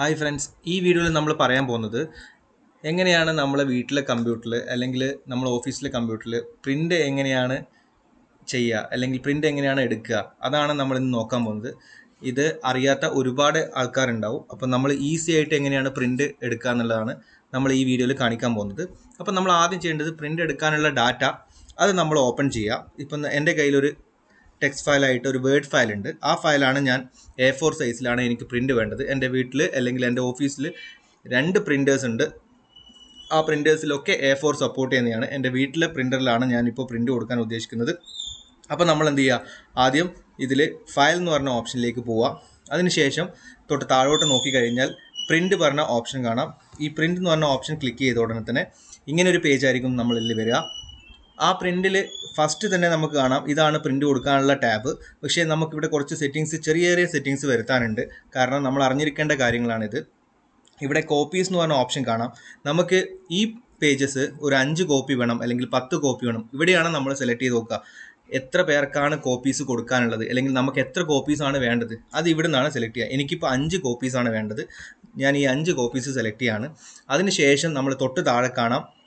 Hi friends ഈ വീഡിയോയിൽ നമ്മൾ പറയാൻ പോകുന്നത് എങ്ങനെയാണ് നമ്മളെ വീട്ടിലെ കമ്പ്യൂട്ടറിൽ അല്ലെങ്കിൽ നമ്മൾ ഓഫീസിലെ കമ്പ്യൂട്ടറിൽ പ്രിന്റ് എങ്ങനെയാണ് ചെയ്യുക അല്ലെങ്കിൽ പ്രിന്റ് എങ്ങനെയാണ് എടുക്കുക അതാണ് നമ്മൾ ഇന്ന് നോക്കാൻ പോകുന്നത്. ഇത് അറിയാത്ത ഒരുപാട് ആൾക്കാരുണ്ടാവും. അപ്പം നമ്മൾ ഈസി ആയിട്ട് എങ്ങനെയാണ് പ്രിന്റ് എടുക്കുക എന്നുള്ളതാണ് നമ്മൾ ഈ വീഡിയോയിൽ കാണിക്കാൻ പോകുന്നത്. അപ്പം നമ്മൾ ആദ്യം ചെയ്യേണ്ടത് പ്രിന്റ് എടുക്കാനുള്ള ഡാറ്റ അത് നമ്മൾ ഓപ്പൺ ചെയ്യുക. ഇപ്പം എന്റെ കയ്യിലൊരു ടെക്സ്റ്റ് ഫയലായിട്ട് ഒരു വേർഡ് ഫയൽ ഉണ്ട്. ആ ഫയലാണ് ഞാൻ എ ഫോർ സൈസിലാണ് എനിക്ക് പ്രിന്റ് വേണ്ടത്. എന്റെ വീട്ടിൽ അല്ലെങ്കിൽ എന്റെ ഓഫീസിൽ രണ്ട് പ്രിന്റേഴ്സ് ഉണ്ട്. ആ പ്രിന്റേഴ്സിലൊക്കെ എ ഫോർ സപ്പോർട്ട് ചെയ്യുന്നതാണ്. എന്റെ വീട്ടിലെ പ്രിന്ററിലാണ് ഞാനിപ്പോൾ പ്രിന്റ് കൊടുക്കാൻ ഉദ്ദേശിക്കുന്നത്. അപ്പോൾ നമ്മൾ എന്ത് ചെയ്യുക ആദ്യം ഇതിൽ ഫയൽ എന്ന് പറഞ്ഞ ഓപ്ഷനിലേക്ക് പോവാം. അതിനുശേഷം തൊട്ട് താഴോട്ട് നോക്കിക്കഴിഞ്ഞാൽ പ്രിന്റ് പറഞ്ഞ ഓപ്ഷൻ കാണാം. ഈ പ്രിന്റ് എന്ന് പറഞ്ഞ ഓപ്ഷൻ ക്ലിക്ക് ചെയ്ത ഉടനെ തന്നെ ഇങ്ങനെ ഒരു പേജ് ആയിരിക്കും നമ്മളിൽ വരിക. ആ പ്രിന്റിൽ ഫസ്റ്റ് തന്നെ നമുക്ക് കാണാം. ഇതാണ് പ്രിന്റ് കൊടുക്കാനുള്ള ടാബ് പക്ഷേ നമുക്കിവിടെ കുറച്ച് സെറ്റിങ്സ് ചെറിയ ചെറിയ സെറ്റിങ്സ് വരുത്താനുണ്ട്. കാരണം നമ്മൾ അറിഞ്ഞിരിക്കേണ്ട കാര്യങ്ങളാണിത്. ഇവിടെ കോപ്പീസ് എന്ന് പറഞ്ഞ ഓപ്ഷൻ കാണാം. നമുക്ക് ഈ പേജസ് ഒരു അഞ്ച് കോപ്പി വേണം അല്ലെങ്കിൽ പത്ത് കോപ്പി വേണം. ഇവിടെയാണ് നമ്മൾ സെലക്ട് ചെയ്ത് നോക്കുക. എത്ര പേർക്കാണ് കോപ്പീസ് കൊടുക്കാനുള്ളത്? അല്ലെങ്കിൽ നമുക്ക് എത്ര കോപ്പീസാണ് വേണ്ടത്? അത് ഇവിടെ നിന്നാണ് സെലക്ട് ചെയ്യുക. എനിക്കിപ്പോൾ അഞ്ച് കോപ്പീസാണ് വേണ്ടത്. ഞാൻ ഈ അഞ്ച് കോപ്പീസ് സെലക്ട് ചെയ്യാണ്. അതിനുശേഷം നമ്മൾ തൊട്ട് താഴെ കാണാം.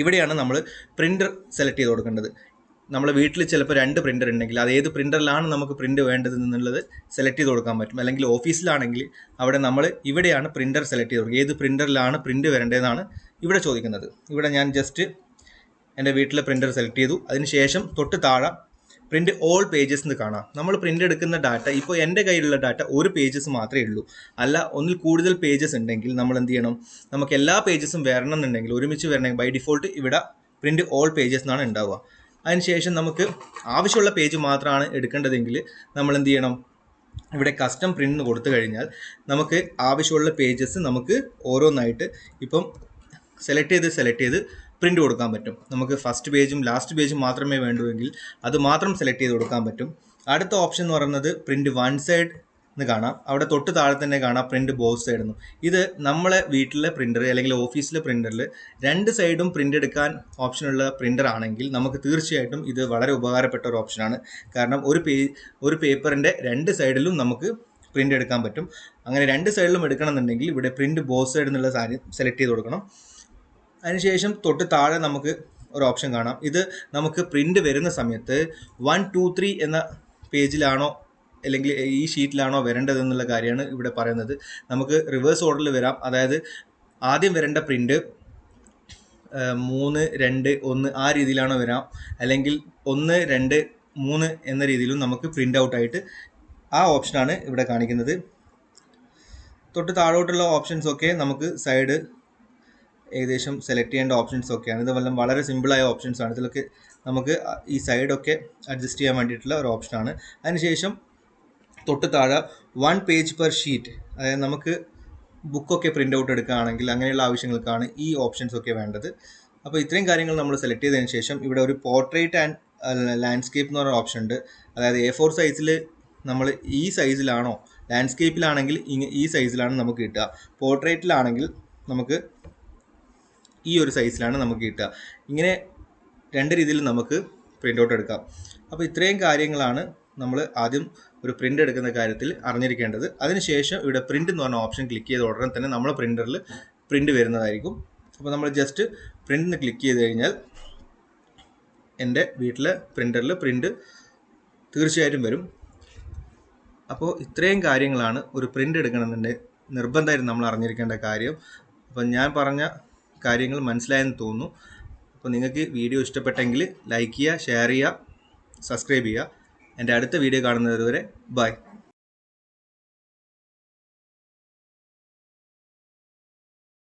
ഇവിടെയാണ് നമ്മൾ പ്രിന്റർ സെലക്ട് ചെയ്ത് കൊടുക്കേണ്ടത്. നമ്മളെ വീട്ടിൽ ചിലപ്പോൾ രണ്ട് പ്രിന്റർ ഉണ്ടെങ്കിൽ അത് ഏത് പ്രിന്ററിലാണ് നമുക്ക് പ്രിന്റ് വേണ്ടത് എന്നുള്ളത് സെലക്ട് ചെയ്ത് കൊടുക്കാൻ പറ്റും. അല്ലെങ്കിൽ ഓഫീസിലാണെങ്കിൽ അവിടെ നമ്മൾ ഇവിടെയാണ് പ്രിന്റർ സെലക്ട് ചെയ്ത് കൊടുക്കുക. ഏത് പ്രിന്ററിലാണ് പ്രിന്റ് വരേണ്ടതെന്നാണ് ഇവിടെ ചോദിക്കുന്നത്. ഇവിടെ ഞാൻ ജസ്റ്റ് എന്റെ വീട്ടിലെ പ്രിന്റർ സെലക്ട് ചെയ്തു. അതിനുശേഷം തൊട്ട് താഴെ പ്രിന്റ് ഓൾ പേജസ് എന്ന് കാണാം. നമ്മൾ പ്രിന്റ് എടുക്കുന്ന ഡാറ്റ ഇപ്പോൾ എന്റെ കയ്യിലുള്ള ഡാറ്റ ഒരു പേജസ് മാത്രമേ ഉള്ളൂ. അല്ല ഒന്നിൽ കൂടുതൽ പേജസ് ഉണ്ടെങ്കിൽ നമ്മൾ എന്ത് ചെയ്യണം? നമുക്ക് എല്ലാ പേജസും വരണം എന്നുണ്ടെങ്കിൽ ഒരുമിച്ച് വരണമെങ്കിൽ ബൈ ഡിഫോൾട്ട് ഇവിടെ പ്രിന്റ് ഓൾ പേജസ് എന്നാണ് ഉണ്ടാവുക. അതിനുശേഷം നമുക്ക് ആവശ്യമുള്ള പേജ് മാത്രമാണ് എടുക്കേണ്ടതെങ്കിൽ നമ്മൾ എന്ത് ചെയ്യണം? ഇവിടെ കസ്റ്റം പ്രിന്റ് കൊടുത്തു കഴിഞ്ഞാൽ നമുക്ക് ആവശ്യമുള്ള പേജസ് നമുക്ക് ഓരോന്നായിട്ട് ഇപ്പം സെലക്ട് ചെയ്ത് സെലക്ട് ചെയ്ത് പ്രിന്റ് കൊടുക്കാൻ പറ്റും. നമുക്ക് ഫസ്റ്റ് പേജും ലാസ്റ്റ് പേജും മാത്രമേ വേണ്ടുവെങ്കിൽ അത് മാത്രം സെലക്ട് ചെയ്ത് കൊടുക്കാൻ പറ്റും. അടുത്ത ഓപ്ഷൻ എന്ന് പറയുന്നത് പ്രിന്റ് വൺ സൈഡ് എന്ന് കാണാം. അവിടെ തൊട്ട് താഴെ തന്നെ കാണാം പ്രിന്റ് ബോസ് എന്നും. ഇത് നമ്മളെ വീട്ടിലെ പ്രിന്റർ അല്ലെങ്കിൽ ഓഫീസിലെ പ്രിന്ററിൽ രണ്ട് സൈഡും പ്രിന്റ് എടുക്കാൻ ഓപ്ഷനുള്ള പ്രിന്റർ ആണെങ്കിൽ നമുക്ക് തീർച്ചയായിട്ടും ഇത് വളരെ ഉപകാരപ്പെട്ട ഒരു ഓപ്ഷനാണ് കാരണം ഒരു പേ ഒരു പേപ്പറിന്റെ രണ്ട് സൈഡിലും നമുക്ക് പ്രിന്റ് എടുക്കാൻ പറ്റും. അങ്ങനെ രണ്ട് സൈഡിലും എടുക്കണമെന്നുണ്ടെങ്കിൽ ഇവിടെ പ്രിന്റ് ബോസ് സൈഡ് എന്നുള്ള സാധനം സെലക്ട് ചെയ്ത് കൊടുക്കണം. അതിനുശേഷം തൊട്ട് താഴെ നമുക്ക് ഒരു ഓപ്ഷൻ കാണാം. ഇത് നമുക്ക് പ്രിന്റ് വരുന്ന സമയത്ത് വൺ ടു ത്രീ എന്ന പേജിലാണോ അല്ലെങ്കിൽ ഈ ഷീറ്റിലാണോ വരേണ്ടതെന്നുള്ള കാര്യമാണ് ഇവിടെ പറയുന്നത്. നമുക്ക് റിവേഴ്സ് ഓർഡറിൽ വരാം. അതായത് ആദ്യം വരേണ്ട പ്രിന്റ് മൂന്ന് രണ്ട് ഒന്ന് ആ രീതിയിലാണോ വരാം. അല്ലെങ്കിൽ ഒന്ന് രണ്ട് മൂന്ന് എന്ന രീതിയിലും നമുക്ക് പ്രിന്റ് ഔട്ടായിട്ട് ആ ഓപ്ഷനാണ് ഇവിടെ കാണിക്കുന്നത്. തൊട്ട് താഴോട്ടുള്ള ഓപ്ഷൻസ് ഒക്കെ നമുക്ക് സൈഡ് ഏകദേശം സെലക്ട് ചെയ്യേണ്ട ഓപ്ഷൻസ് ഒക്കെയാണ്. ഇത് വല്ല വളരെ സിമ്പിളായ ഓപ്ഷൻസ് ആണ്. ഇതിലൊക്കെ നമുക്ക് ഈ സൈഡൊക്കെ അഡ്ജസ്റ്റ് ചെയ്യാൻ വേണ്ടിയിട്ടുള്ള ഒരു ഓപ്ഷനാണ് അതിനുശേഷം തൊട്ട് താഴെ വൺ പേജ് പെർ ഷീറ്റ് അതായത് നമുക്ക് ബുക്കൊക്കെ പ്രിന്റ് ഔട്ട് എടുക്കുകയാണെങ്കിൽ അങ്ങനെയുള്ള ആവശ്യങ്ങൾക്കാണ് ഈ ഓപ്ഷൻസ് ഒക്കെ വേണ്ടത്. അപ്പോൾ ഇത്രയും കാര്യങ്ങൾ നമ്മൾ സെലക്ട് ചെയ്തതിന് ശേഷം ഇവിടെ ഒരു പോർട്രേറ്റ് ആൻഡ് ലാൻഡ്സ്കേപ്പ് എന്ന് പറയുന്ന ഓപ്ഷൻ ഉണ്ട്. അതായത് എ ഫോർ സൈസിൽ നമ്മൾ ഈ സൈസിലാണോ ലാൻഡ്സ്കേപ്പിലാണെങ്കിൽ ഈ സൈസിലാണ് നമുക്ക് കിട്ടുക. പോർട്രേറ്റിലാണെങ്കിൽ നമുക്ക് ഈ ഒരു സൈസിലാണ് നമുക്ക് കിട്ടുക. ഇങ്ങനെ രണ്ട് രീതിയിൽ നമുക്ക് പ്രിന്റ് ഔട്ട് എടുക്കാം. അപ്പോൾ ഇത്രയും കാര്യങ്ങളാണ് നമ്മൾ ആദ്യം ഒരു പ്രിന്റ് എടുക്കുന്ന കാര്യത്തിൽ അറിഞ്ഞിരിക്കേണ്ടത്. അതിനുശേഷം ഇവിടെ പ്രിന്റ് എന്ന് പറഞ്ഞ ഓപ്ഷൻ ക്ലിക്ക് ചെയ്ത ഉടനെ തന്നെ നമ്മുടെ പ്രിന്ററിൽ പ്രിന്റ് വരുന്നതായിരിക്കും. അപ്പോൾ നമ്മൾ ജസ്റ്റ് പ്രിന്റ് എന്ന് ക്ലിക്ക് ചെയ്ത് കഴിഞ്ഞാൽ എന്റെ വീട്ടിലെ പ്രിന്ററിൽ പ്രിന്റ് തീർച്ചയായിട്ടും വരും. അപ്പോൾ ഇത്രയും കാര്യങ്ങളാണ് ഒരു പ്രിന്റ് എടുക്കണമെന്നുണ്ടെങ്കിൽ നിർബന്ധമായിട്ടും നമ്മൾ അറിഞ്ഞിരിക്കേണ്ട കാര്യം. അപ്പം ഞാൻ പറഞ്ഞ കാര്യങ്ങൾ മനസ്സിലായെന്ന് തോന്നുന്നു. അപ്പോൾ നിങ്ങൾക്ക് വീഡിയോ ഇഷ്ടപ്പെട്ടെങ്കിൽ ലൈക്ക് ചെയ്യുക ഷെയർ ചെയ്യുക സബ്സ്ക്രൈബ് ചെയ്യുക. എന്റെ അടുത്ത വീഡിയോ കാണുന്നത് വരെ ബൈ